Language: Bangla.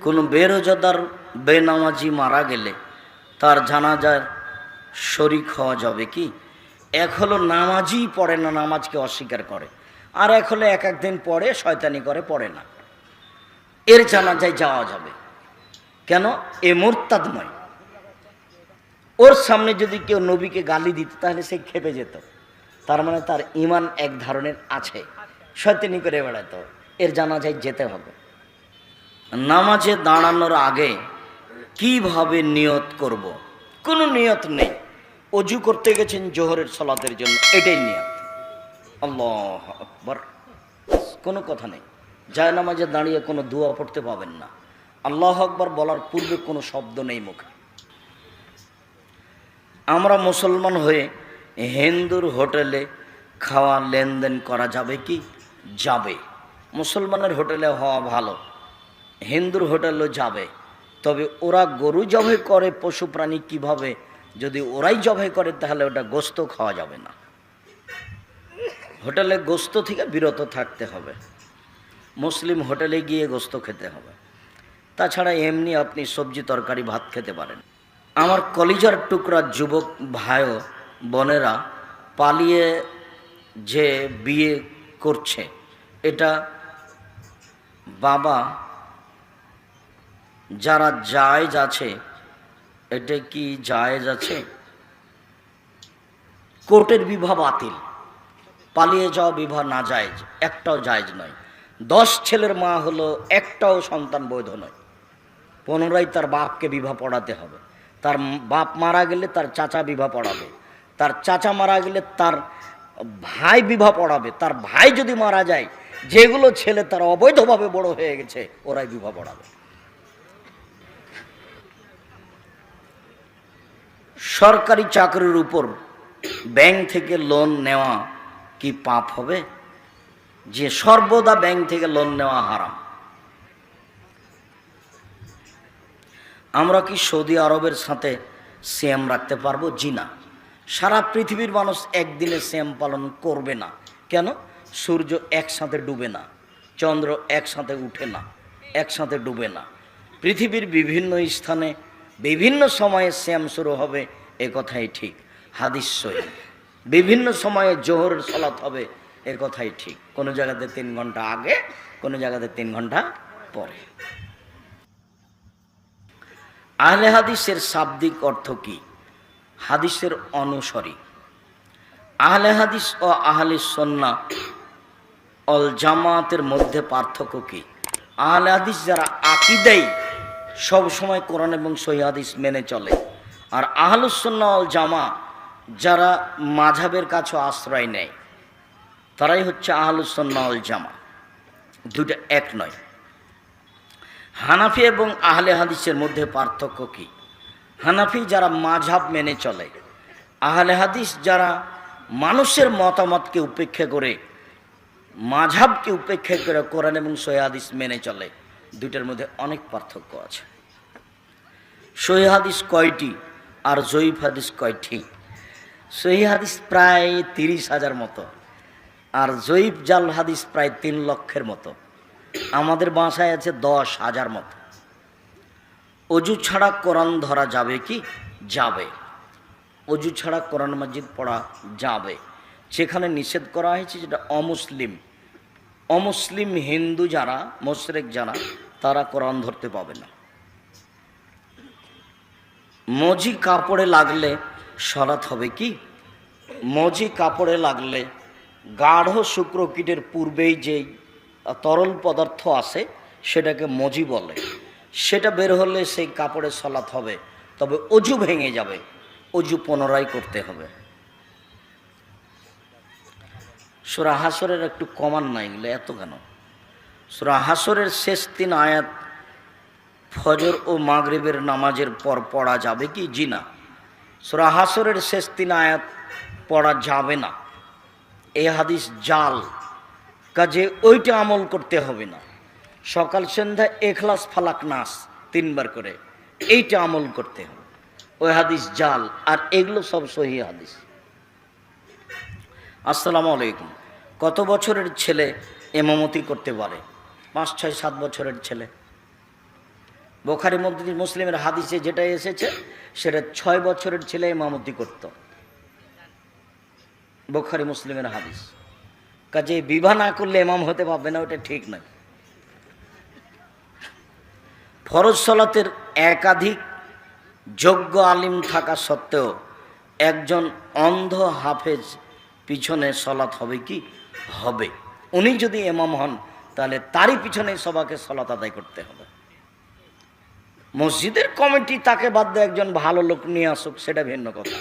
কোনো বেরোজাদার, বেনামাজি মারা গেলে তার জানাজার শরিক হওয়া যাবে কি? এক হলো নামাজই পড়ে না, নামাজকে অস্বীকার করে। আর এক হলো এক একদিন পড়ে, শয়তানি করে, পড়ে না। এর জানাজায় যাওয়া যাবে। কেন? এ মোরতাদ নয়। ওর সামনে যদি কেউ নবীকে গালি দিত, তাহলে সে খেপে যেত। তার মানে তার ইমান এক ধরনের আছে। শয়তানি করে বেড়াতো। এর জানাজায় যেতে হবে। নামাজে দাঁড়ানোর আগে কীভাবে নিয়ত করব। কোনো নিয়ত নেই। অজু করতে গেছেন জোহরের সলাতের জন্য, এটাই নিয়ত। আল্লাহ আকবর। কোনো কথা নেই। যায় নামাজে দাঁড়িয়ে কোনো দোয়া পড়তে পাবেন না। আল্লাহ আকবর বলার পূর্বে কোনো শব্দ নেই মুখে। আমরা মুসলমান হয়ে হিন্দুর হোটেলে খাওয়া লেনদেন করা যাবে কি? যাবে। মুসলমানের হোটেলে হওয়া ভালো। হিন্দুর হোটেলও যাবে। তবে ওরা গরু জবাই করে, পশু প্রাণী কীভাবে? যদি ওরাই জবাই করে, তাহলে ওটা গোস্ত খাওয়া যাবে না। হোটেলে গোস্ত থেকে বিরত থাকতে হবে। মুসলিম হোটেলে গিয়ে গোস্ত খেতে হবে। তাছাড়া এমনি আপনি সবজি, তরকারি, ভাত খেতে পারেন। আমার কলিজার টুকরা যুবক ভাইও, বোনেরা পালিয়ে যে বিয়ে করছে, এটা বাবা যারা জায়েজ আছে, এটা কি জায়েজ আছে? কোর্টের বিবাহ বাতিল, পালিয়ে যাওয়া বিবাহ না জায়েজ, একটাও জায়েজ নয়। দশ ছেলের মা হলো, একটাও সন্তান বৈধ নয়। পুনরায় তার বাপকে বিবাহ পড়াতে হবে। তার বাপ মারা গেলে তার চাচা বিবাহ পড়াবে। তার চাচা মারা গেলে তার ভাই বিবাহ পড়াবে। তার ভাই যদি মারা যায়, যেগুলো ছেলে তার অবৈধভাবে বড় হয়ে গেছে, ওরাই বিবাহ পড়াবে। সরকারি চাকরির উপর ব্যাংক থেকে লোন নেওয়া কি পাপ হবে? যে সর্বদা ব্যাংক থেকে লোন নেওয়া হারাম। আমরা কি সৌদি আরবের সাথে সেম রাখতে পারব? জি না। সারা পৃথিবীর মানুষ একদিনে সেম পালন করবে না। কেন? সূর্য একসাথে ডুবে না, চন্দ্র একসাথে উঠে না, একসাথে ডুবে না। পৃথিবীর বিভিন্ন স্থানে বিভিন্ন সময়ে শ্যাম শুরু হবে এ কথাই ঠিক। হাদিস সহি। বিভিন্ন সময়ে জোহরের সলাত হবে, এ কথাই ঠিক। কোনো জায়গাতে তিন ঘণ্টা আগে, কোনো জায়গাতে তিন ঘণ্টা পরে। আহলে হাদিসের শাব্দিক অর্থ কি? হাদিসের অনুসরী। আহলে হাদিস ও আহলে সন্না অল জামাতের মধ্যে পার্থক্য কি? আহলে হাদিস যারা আকিদাই সব সময় কোরআন এবং সহি হাদিস মেনে চলে। আর আহলুসন্না অল জামা যারা মাঝাবের কাছে আশ্রয় নেয়, তারাই হচ্ছে আহলুসন্না অল জামা। দুইটা এক নয়। হানাফি এবং আহলে হাদিসের মধ্যে পার্থক্য কি? হানাফি যারা মাঝাব মেনে চলে, আহলে হাদিস যারা মানুষের মতামতকে উপেক্ষা করে মাঝাবকে উপেক্ষা করে কোরআন এবং সহি হাদিস মেনে চলে, দুইটার মধ্যে অনেক পার্থক্য আছে। হাদিস কয়টি? আর জয়ীফ হাদিস কয়টি? সহি হাদিস প্রায় তিরিশ হাজার মতো। আর জয়ীফ জাল হাদিস প্রায় তিন লক্ষের মতো। আমাদের বাসায় আছে দশ হাজার মতো। অজু ছাড়া কোরআন ধরা যাবে কি? যাবে। অজু ছাড়া কোরআন মসজিদ পড়া যাবে। সেখানে নিষেধ করা হয়েছে যেটা অমুসলিম। অমুসলিম হিন্দু যারা, মোশরেক যারা, তারা কোরআন ধরতে পাবে না। মজি কাপড়ে লাগলে সরাত হবে কি? মজি কাপড়ে লাগলে গাঢ় শুক্রকীটের পূর্বেই যেই তরল পদার্থ আছে, সেটাকে মজি বলে। সেটা বের হলে সেই কাপড়ে সলাত হবে, তবে অজু ভেঙে যাবে, অজু পুনরায় করতে হবে। সুরা হাসরের একটু কমান না এগুলো এত কেন? সুরা হাসরের শেষ তিন আয়াত ফজর ও মাগরিবের নামাজের পর পড়া যাবে কি? জি না। সুরা হাসরের শেষ তিন আয়াত পড়া যাবে না। এই হাদিস জাল। কাজে ওইটা আমল করতে হবে না। সকাল সন্ধ্যা এখলাস ফালাক নাস তিনবার করে। এইটা আমল করতে হবে। ওই হাদিস জাল। আর এগুলো সব সহি হাদিস। আসসালামু আলাইকুম। কত বছরের ছেলে এমামতি করতে পারে? পাঁচ, ছয়, সাত বছরের ছেলে। বোখারি মুসলিমের হাদিসে যেটা এসেছে, সেটা ছয় বছরের ছেলে ইমামতি করত। বোখারি মুসলিমের হাদিস। কাজে বিবাহ না করলে ইমাম হতে পারবে না, ওটা ঠিক নয়। ফরজ সলাতের একাধিক যোগ্য আলিম থাকা সত্ত্বেও একজন অন্ধ হাফেজ পিছনে সলাৎ হবে কি? হবে। উনি যদি এমাম হন, তাহলে তারই পিছনে সবাকে সলাত আদায় করতে হবে। মসজিদের কমিটি তাকে বাদ দিয়ে একজন ভালো লোক নিয়ে আসুক সেটা ভিন্ন কথা।